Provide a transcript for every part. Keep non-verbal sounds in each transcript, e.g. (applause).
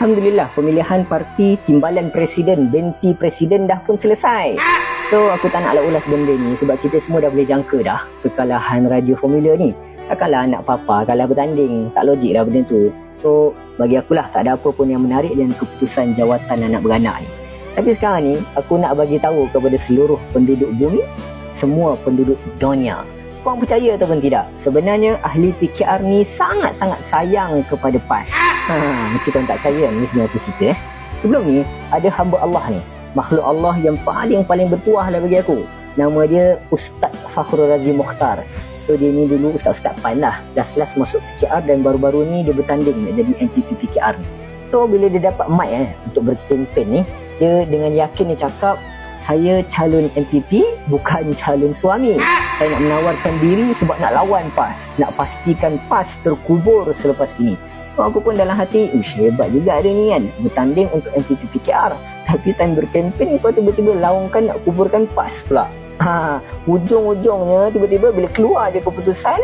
Alhamdulillah pemilihan parti timbalan presiden, benti presiden dah pun selesai. So aku tak nak ulas benda ni sebab kita semua dah boleh jangka dah kekalahan Raja Formula ni. Takkanlah anak papa kalah bertanding. Tak logik lah benda tu. So bagi akulah tak ada apa pun yang menarik dengan keputusan jawatan anak beranak ni. Tapi sekarang ni aku nak bagi tahu kepada seluruh penduduk bumi, semua penduduk dunia. Korang percaya ataupun tidak? Sebenarnya ahli PKR ni sangat-sangat sayang kepada PAS. Ha, mesti korang tak percaya ni sebenarnya aku cerita eh. Sebelum ni ada hamba Allah ni makhluk Allah yang paling-paling bertuah lah bagi aku. Nama dia Ustaz Fakhrul Razi Mukhtar. So dia ni dulu Ustaz-Ustaz PAN lah. Dah selas masuk PKR dan baru-baru ni dia bertanding nak jadi MPP PKR ni. So bila dia dapat mic eh, untuk berkempen ni, dia dengan yakin dia cakap, saya calon MPP bukan calon suami. Saya nak menawarkan diri sebab nak lawan PAS. Nak pastikan PAS terkubur selepas ini. So, aku pun dalam hati, ush hebat juga dia ni kan. Bertanding untuk MPP PKR. (laughs) Tapi time berkempen kau tiba-tiba laungkan nak kuburkan PAS pula. (laughs) Ha, ujung-ujungnya tiba-tiba bila keluar dia keputusan,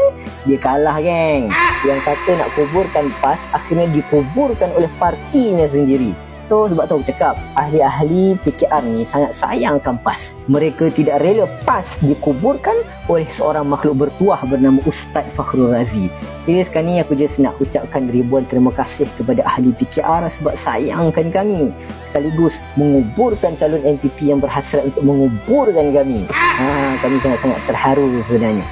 dia kalah geng. Yang kata nak kuburkan PAS akhirnya dikuburkan oleh partinya sendiri. So sebab tu cakap ahli-ahli PKR ni sangat sayangkan PAS. Mereka tidak rela PAS dikuburkan oleh seorang makhluk bertuah bernama Ustaz Fakhrul Razi. Jadi sekarang ni aku just nak ucapkan ribuan terima kasih kepada ahli PKR sebab sayangkan kami. Sekaligus menguburkan calon MPP yang berhasrat untuk menguburkan kami. Ha, kami sangat-sangat terharu sebenarnya.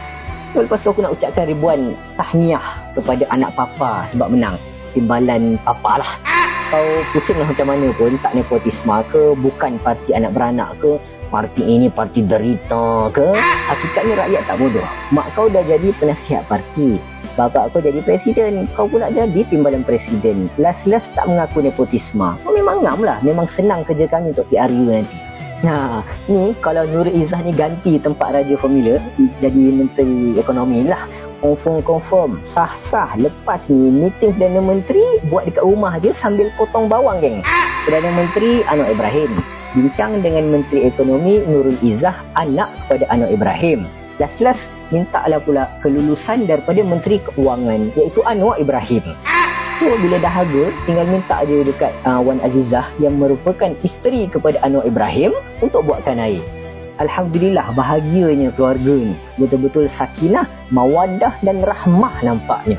Lepas tu aku nak ucapkan ribuan tahniah kepada anak papa sebab menang. Timbalan papa lah kau pusing lah macam mana pun tak nepotisme ke bukan parti anak beranak ke parti ini parti derita ke hakikatnya rakyat tak bodoh. Mak kau dah jadi penasihat parti bapa kau jadi presiden kau pula jadi timbalan presiden. Last-last tak mengaku nepotisme so memang ngam lah. Memang senang kerja kami untuk PRU nanti. Nah, ni kalau Nur Izzah ni ganti tempat Raja Formula jadi Menteri Ekonomi lah. Confirm-confirm sah-sah lepas ni meeting Perdana Menteri buat dekat rumah dia sambil potong bawang geng Perdana Menteri Anwar Ibrahim bincang dengan Menteri Ekonomi Nurul Izzah anak kepada Anwar Ibrahim last-last minta lah pula kelulusan daripada Menteri Keuangan iaitu Anwar Ibrahim So bila dahaga tinggal minta je dekat uh, Wan Azizah yang merupakan isteri kepada Anwar Ibrahim untuk buatkan air. Alhamdulillah bahagianya keluarga ni. Betul-betul sakinah, mawadah dan rahmah nampaknya.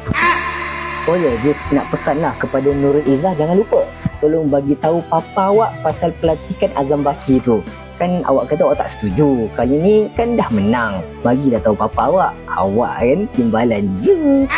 Oh ya, just nak pesan lah kepada Nurul Izzah jangan lupa. Tolong bagi tahu papa awak pasal pelantikan Azam Baki tu. Kan awak kata awak tak setuju. Kali ni kan dah menang. Bagilah tahu papa awak. Awak kan timbalan je.